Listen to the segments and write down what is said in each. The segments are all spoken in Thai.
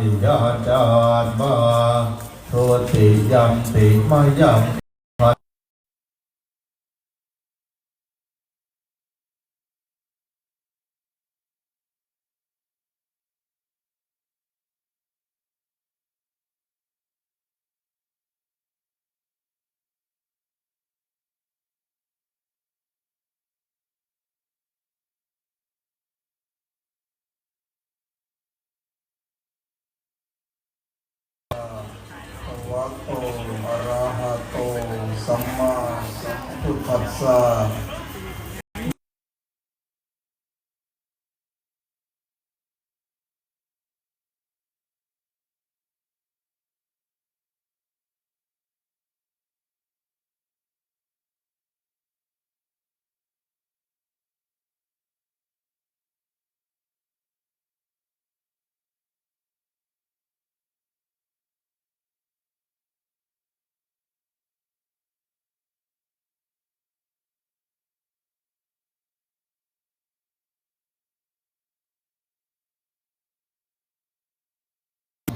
นิยาจารมาโทติยัมติมายังะวะโตอะระหะโต สัมมาสัมพุทธัสสะ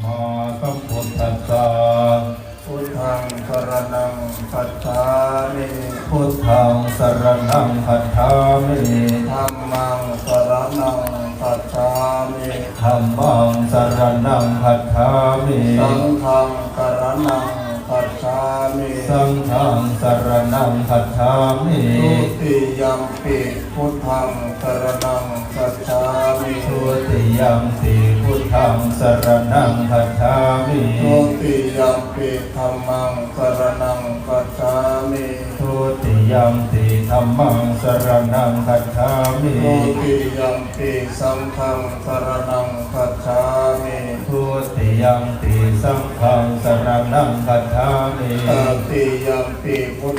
มาสัมพุทธัสสะพุทธังสรณังคัจฉามิพุทธังสรณังคัจฉามิธัมมังสรณังคัจฉามิธัมมังสรณังคัจฉามิสังฆังสรณังคัจฉามิสังฆังสรณังคัจฉามิทุติยัมปิพุทธังสรณังคัจฉามิทุติยัมปิพุท ธังสรณังคัจฉามิทุติยัมปิธัมมังสรณังคัจฉามิทุติยัมปิธัมมังสรณังคัจฉามิทุติยัมปิสังฆังสรณังคัจฉามิทุติยัมปิสังฆังสรณังคัจฉามิตติยั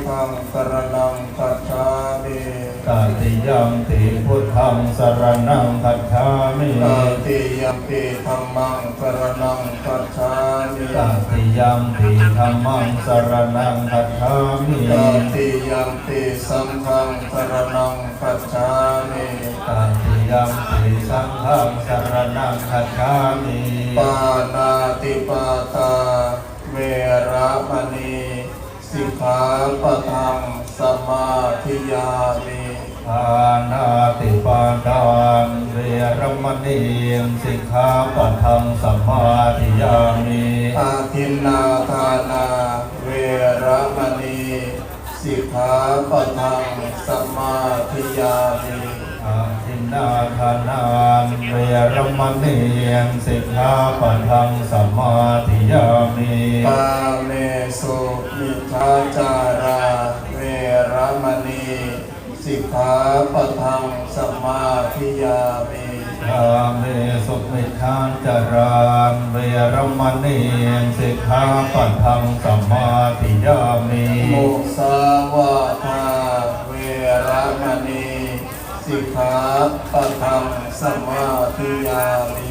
มปิพุทธังสรณังคัจฉามิตติยัมปิพุทธังสรณังคัจฉามิตติยัมปิธัมมังสรณังคัจฉามิตติยัมปิธัมมังสรณังคัจฉามิตติยัมปิสังฆังสรณังคัจฉามิตติยัมปิสังฆังสรณังคัจฉามิปานาติปาตาเวระมณี สิกขาปะทังสมาธิยามิปานาติปาทานเวรมณีสิกขาปะทังสมมาธิยามิอาทินนาทานาเวระมณีสิกขาปะทังสมาธิยามิอาทินนาทานานเวรมณีสิกขาปะทังสมมาธิยามิปาเมสุมิ ทาจาราเวระมณีสิกขาปะทังสมาธิยามิกาเมสุมิทานจารานเวรมณีสิกขาปะทังสมมาธิยามิมุสาวาทาเวระมณีสิกขาปะทังสมาธิยามิมุส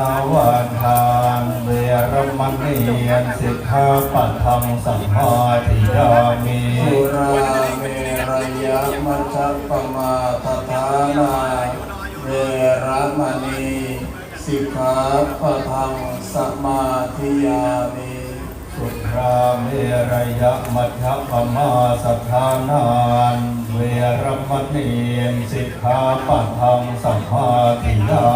าวาทานเวรมณีสิกขาปะทังสมมาธิยามิสุราเมรยมัชฌัปปมาทฐานาเวระมณีสิกขาปะทังสมาธิยามิสุราเมรยมัชฌปมาสัทธานานเวรมณีสิกขาปะทังสมมาธิยา